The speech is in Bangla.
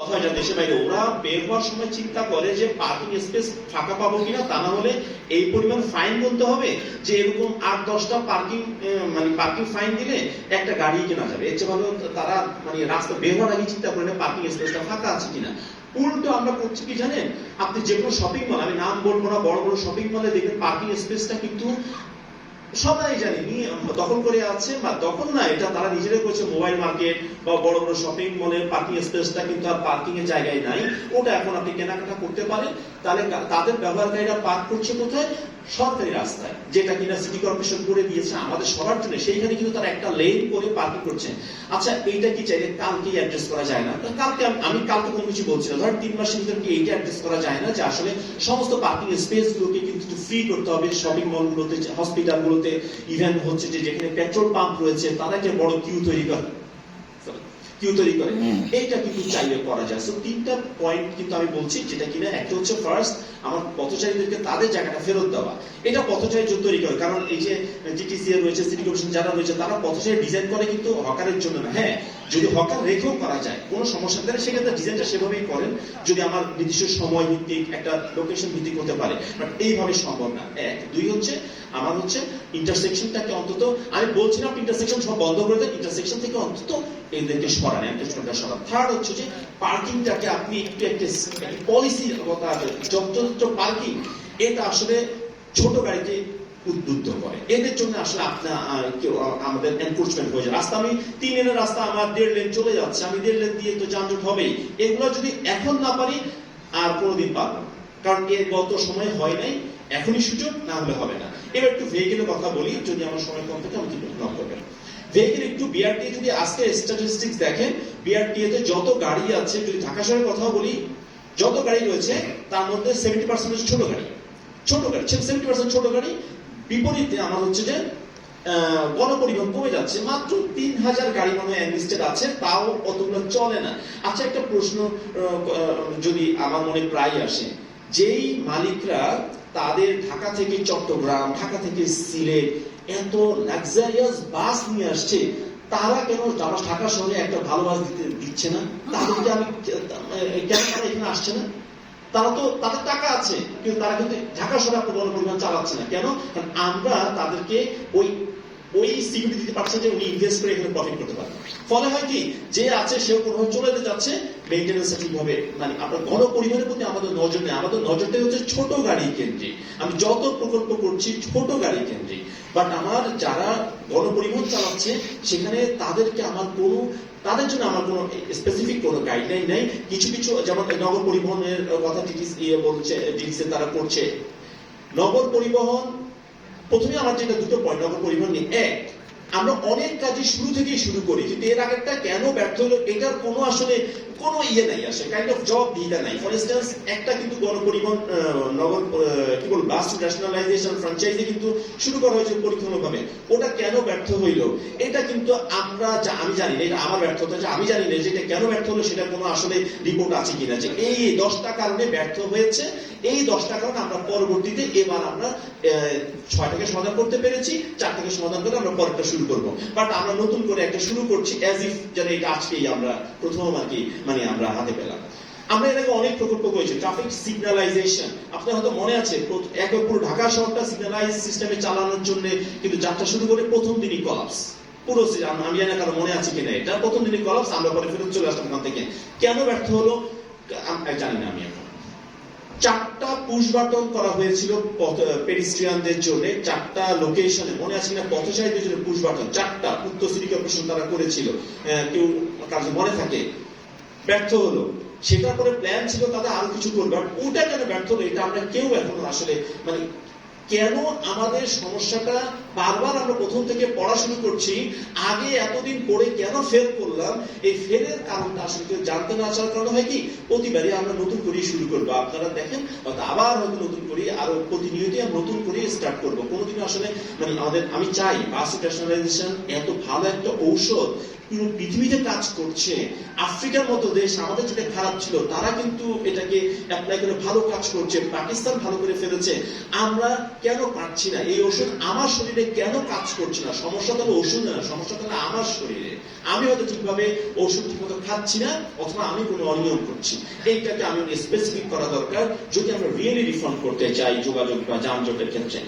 অথবা এটা দেশে বাইরে। ওরা বের হওয়ার সময় চিন্তা করে যে পার্কিং স্পেস ফাঁকা পাবো কিনা, তা না হলে এই পরিমাণ ফাইন গুনতে হবে যে এরকম আট, দশটা পার্কিং মানে পার্কিং ফাইন দিলে একটা গাড়ি কেনা যাবে। এর চেয়ে ভালো তারা মানে রাস্তা বের হওয়ার আগে চিন্তা করে পার্কিং স্পেসটা ফাঁকা আছে কিনা। উল্টো আমরা করছি কি জানেন? আপনি যে কোনো শপিং মল আমি নাম বলব না, বড় বড় শপিং মলে দেখবেন পার্কিং স্পেসটা কিন্তু সবাই জানি নিয়ে দখল করে আছে বা দখল না, এটা তারা নিজেরাই করছে মোবাইল মার্কেট বা বড় বড় শপিং মলের পার্কিং স্পেসটা কিন্তু আর পার্কিং এর জায়গায় নাই। ওটা এখন আপনি কেনাকাটা করতে পারেন। তাহলে তাদের ব্যবহারকারীরা পার্ক করছে কোথায়? সরকারি রাস্তায়, যেটা কিনা সিটি কর্পোরেশন করে দিয়েছে আমাদের সবার জন্য। সেইখানে কিন্তু তারা একটা লেন করে পার্কিং করছে। আচ্ছা এইটা কি চাইলে কালকেই অ্যাড্রেস করা যায় না? কালকে আমি- কালকে কোনো কিছু বলছি না। ধর, তিন মাসের ভিতরে কি এইটা অ্যাড্রেস করা যায় না? যে আসলে সমস্ত পার্কিং স্পেস গুলোকে কিন্তু ফ্রি করতে হবে। শপিং মল গুলোতে হসপিটাল গুলোতে ইভেন হচ্ছে যে যেখানে পেট্রোল পাম্প রয়েছে তারা যে বড় কিউ তৈরি করে। কিউ তৈরি করে। এইটা কিন্তু চাইলে করা যায়। সো তিনটা পয়েন্ট কিন্তু আমি বলছি যেটা কিনা একটা হচ্ছে ফার্স্ট আমার পথচারীদেরকে তাদের জায়গাটা ফেরত দেওয়া। এটা পথচারী জন্য তৈরি করে কারণ এই যে জিটিসি রয়েছে সিটি কর্পোরেশন যারা রয়েছে তারা পথচারী ডিজাইন করে কিন্তু হকারের জন্য না। হ্যাঁ যদি হকার রেখেও করা যায় কোনো সমস্যা তাহলে সেক্ষেত্রে ডিজাইনটা সেভাবেই করেন যদি আমার নির্দিষ্ট সময় ভিত্তিক একটা লোকেশন ভিত্তিক হতে পারে। বাট এইভাবে সম্ভব না। এক। দুই হচ্ছে আমার হচ্ছে ইন্টারসেকশনটাকে অন্তত আমি বলছি না ইন্টারসেকশন সব বন্ধ করে দেন ইন্টারসেকশন থেকে অন্তত এদেরকে সরান এন্টারটেনমেন্টটা সরান থার্ড হচ্ছে যে, পার্কিংটাকে আপনি একটু একটা পলিসি যত্র পার্কিং এটা আসলে ছোট গাড়িতে উদ্বুদ্ধ করে। এদের জন্য আসলে আপনার কেউ আমাদের এনফোর্সমেন্ট হয়ে যায়। রাস্তা, আমি তিন লেনের রাস্তা, আমার দেড় লেন চলে যাচ্ছে, আমি দেড় লেন দিয়ে তো যানজট হবেই। এগুলো যদি এখন না পারি, আর কোনোদিন পারব কারণ এর গত সময় হয় নাই, এখনই সুযোগ, না হলে হবে না। এবার একটু ভেহিকেলের কথা বলি, যদি আমার সময় কম থাকে একটু নক করবেন। ভেহিকেল একটু বিআরটি যদি আজকে স্ট্যাটিস্টিক্স দেখেন বিআরটি তে যত গাড়ি আছে, যদি ঢাকা শহরের কথা বলি, যত গাড়ি রয়েছে, তার মধ্যে সেভেন্টি পার্সেন্ট হচ্ছে ছোট গাড়ি। ছোট গাড়ি সেভেন্টি পার্সেন্ট ছোট গাড়ি, বিপরীতে আমার হচ্ছে যে গণপরিবহন কমে যাচ্ছে, মাত্র তিন হাজার গাড়ি মনে হয় আছে, তাও অতগুলো চলে না। আচ্ছা একটা প্রশ্ন যদি আমার মনে প্রায় আসে, যেই মালিকরা তাদের ঢাকা থেকে চট্টগ্রাম, ঢাকা থেকে সিলেট এত লাক্সারিয়াস বাস নিয়ে আসছে, তারা কেন আমার ঢাকা শহরে একটা ভালো বাস দিতে দিচ্ছে না? তাদেরকে আমি কেন তারা এখানে আসছে না? তারা তো, তাদের টাকা আছে, কিন্তু তারা কিন্তু ঢাকা শহরে আপনার গণপরিবহন চালাচ্ছে না। কেন? আমরা তাদেরকে ওই ওই সিকিউরিটি দিতে পারছে যে উনি ইনভেস্ট করে এখানে প্রফিট করতে পারবে। ফলে হয় কি? যে আছে, সেও কোনোভাবে চলে যেতে যাচ্ছে মেনটেন্যান্স ঠিকভাবে মানে আপনার গণপরিবহনের প্রতি আমাদের নজর নেই। আমাদের নজরটাই হচ্ছে ছোট গাড়ি কেন্দ্রিক। আমি যত প্রকল্প করছি, ছোট গাড়ি কেন্দ্রিক। বাট আমার যারা গণপরিবহন চালাচ্ছে, সেখানে তাদেরকে আমার কোনো, তাদের জন্য আমার কোনো স্পেসিফিক কোনো গাইডলাইন নেই। কিছু কিছু যেমন নগর পরিবহনের কথা টিটিস ইয়ে বলছে ডিটিসি তারা করছে। নগর পরিবহন, প্রথমে আমার যেটা দুটো পয়েন্ট নগর পরিবহন নিয়ে এক, আমরা অনেক কাজই শুরু থেকেই শুরু করি, কিন্তু এর আগেরটা কেন ব্যর্থ হলো, এটার কোনো আসলে কোনো ইয়ে নাই, আসে কাইন্ড অফ জব দিটা নাই। ফর ইনস্ট্যান্স একটা কিন্তু গণপরিবহন নগর কি বল বাস ন্যাশনালাইজেশন ফ্র্যাঞ্চাইজি কিন্তু শুরু করা হয়েছে পরীক্ষামূলকভাবে ওটা কেন ব্যর্থ হইল? এটা কিন্তু আমরা যা আমি জানি না, এটা আমার ব্যর্থতা যে আমি জানি না যে এটা কেন ব্যর্থ হলো সেটা কোনো আসলে রিপোর্ট আছে কিনা। যে এই দশটা কারণে ব্যর্থ হয়েছে, এই দশটা কারণে আমরা পরবর্তীতে এবার আমরা ছয়টাকে সমাধান করতে পেরেছি চারটাকে সমাধান করে আমরা পরেরটা শুরু করব। বাট আমরা নতুন করে একটা শুরু করছি অ্যাজ ইফ যেন এটা আজকেই আমরা প্রথম আর কি মানে আমরা হাতে পেলাম। আমরা এর আগে অনেক প্রকল্প করেছি ট্রাফিক সিগন্যালাইজেশন আপনার হয়তো মনে আছে একবার পুরো ঢাকা শহরটা সিগন্যালাইজ সিস্টেমে চালানোর জন্য কিন্তু যাত্রা শুরু করে প্রথম দিনই কলাপস পুরো আমি জানি কারও মনে আছে কিনা এটা। প্রথম দিনই কলাপস আমরা পরে ফেরত চলে আসলাম ওখান থেকে। কেন ব্যর্থ হলো? জানি না আমি এখন। চারটা পুশ বাটন করা হয়েছিল পেডিস্ট্রিয়ানদের জন্য। চারটা লোকেশনে মনে আছে কিনা? পথচারীদের জন্য পুশ বাটন চারটা উত্তর সিটি কর্পোরেশন তারা করেছিল। কেউ কাজ মনে থাকে? ব্যর্থ হলো। সেটার পরে প্ল্যান ছিল তাদের আরও কিছু করবে। ওটা কেন ব্যর্থ হলো, এটা আমরা কেউ এখনও আসলে মানে কেন আমাদের সমস্যাটা বারবার আমরা প্রথম থেকে পড়া শুরু করছি? আগে এতদিন পড়ে কেন ফেল করলাম? এই ফেলের কারণটা আসলে জানতে না চাওয়ার কারণে হয় কি? প্রতিবারই আমরা নতুন করেই শুরু করব। আপনারা দেখেন, হয়তো আবার হয়তো নতুন করি আরও প্রতিনিয়তই আমরা নতুন করেই স্টার্ট করব। কোনোদিন আসলে মানে আমাদের, আমি চাই বাস ন্যাশনালাইজেশন এত ভালো একটা ঔষধ পুরো পৃথিবীতে কাজ করছে। আফ্রিকার মতো দেশ, আমাদের যেটা খারাপ ছিল, তারা কিন্তু এটাকে অ্যাপ্লাই করে ভালো কাজ করছে, পাকিস্তান ভালো করে ফেলেছে। আমরা কেন পাচ্ছি না? এই ওষুধ আমার শরীরে কেন কাজ করছে না? সমস্যা তাহলে ওষুধ না, সমস্যা তাহলে আমার শরীরে। আমি হয়তো ঠিকভাবে ওষুধ ঠিকমতো খাচ্ছি না, অথবা আমি কোনো অনিয়ম করছি। এইটাকে আমি স্পেসিফিক করা দরকার। যদি আমরা রিয়েলি রিফর্ম করতে চাই যোগাযোগ বা যানজটের ক্ষেত্রে।